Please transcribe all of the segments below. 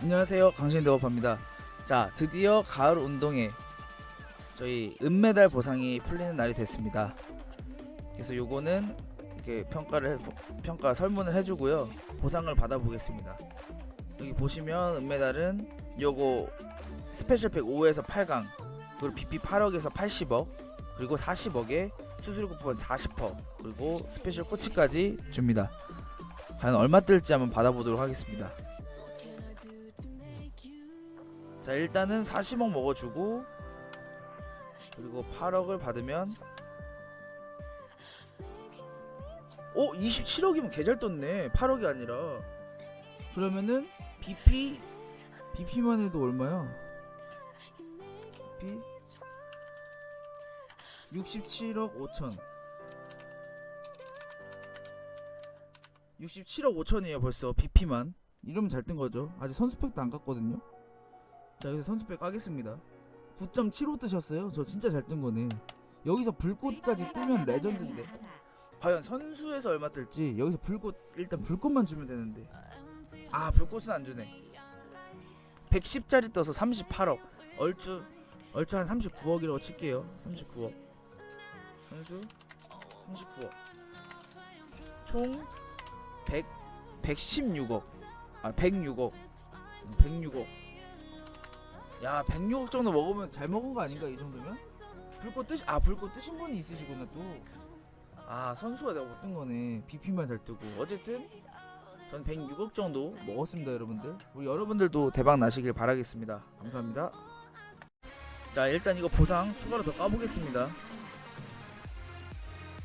안녕하세요. 강신대업합니다. 자 드디어 가을 운동회. 저희 은메달 보상이 풀리는 날이 됐습니다. 그래서 요거는 이렇게 평가를 해, 평가 설문을 해주고요. 보상을 받아보겠습니다. 여기 보시면 은메달은 요거 스페셜팩 5에서 8강 그리고 BP 8억에서 80억 그리고 40억에 수수료 쿠폰 40% 그리고 스페셜 코치까지 줍니다. 과연 얼마 뜰지 한번 받아보도록 하겠습니다 자 일단은 40억 먹어주고 그리고 8억을 받으면 오 27억이면 개잘 떴네. 8억이 아니라. 그러면은 BP BP만 해도 얼마야? BP 67억 5천. 67억 5천이에요 벌써 BP만. 이러면 잘 뜬 거죠. 아직 선수팩도 안 깠거든요 자 여기서 선수백 까겠습니다. 9.75 뜨셨어요? 저 진짜 잘 뜬 거네. 여기서 불꽃까지 뜨면 레전드인데. 과연 선수에서 얼마 뜰지? 여기서 불꽃 일단 불꽃만 주면 되는데. 아 불꽃은 안 주네. 110짜리 떠서 38억. 얼추 얼추 한 39억이라고 칠게요. 39억. 선수 39억. 총 100, 116억. 아 106억. 106억 야 106억 정도 먹으면 잘 먹은 거 아닌가 이 정도면? 불꽃 뜨시 아 불꽃 뜨신 분이 있으시구나 또 아 선수가 내가 못 뜬 거네. BP만 잘 뜨고. 어쨌든 전 106억 정도 먹었습니다 여러분들. 우리 여러분들도 대박 나시길 바라겠습니다. 감사합니다. 자 일단 이거 보상 추가로 더 까보겠습니다.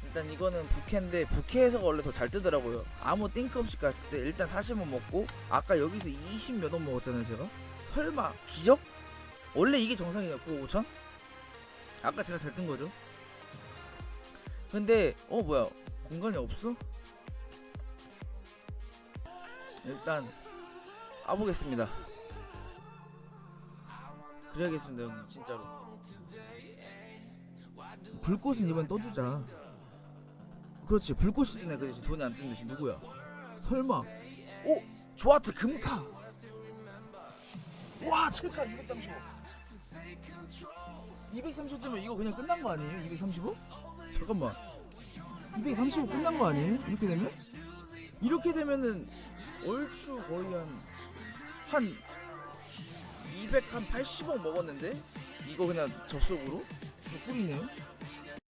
일단 이거는 부캐인데 부캐에서 원래 더 잘 뜨더라고요. 아무 띵크 없이 갔을 때 일단 40원 먹고 아까 여기서 20 몇 원 먹었잖아요 제가? 설마 기적? 원래 이게 정상이야 9억 5천? 아까 제가 잘 뜬 거죠? 근데 어 뭐야. 공간이 없어? 일단 까보겠습니다. 그래야겠습니다 형님 진짜로. 불꽃은 이번엔 떠주자. 그렇지 불꽃이 뜨네. 그 대신 돈이 안 뜨는 대신 누구야? 설마. 오 조아트 금카. 와 7카 235 235 뜨면 이거 그냥 끝난 거 아니에요 235? 잠깐만 235 끝난 거 아니에요 이렇게 되면? 이렇게 되면은 얼추 거의 한 한 200, 한 80억 먹었는데 이거 그냥 접속으로? 꿀이네요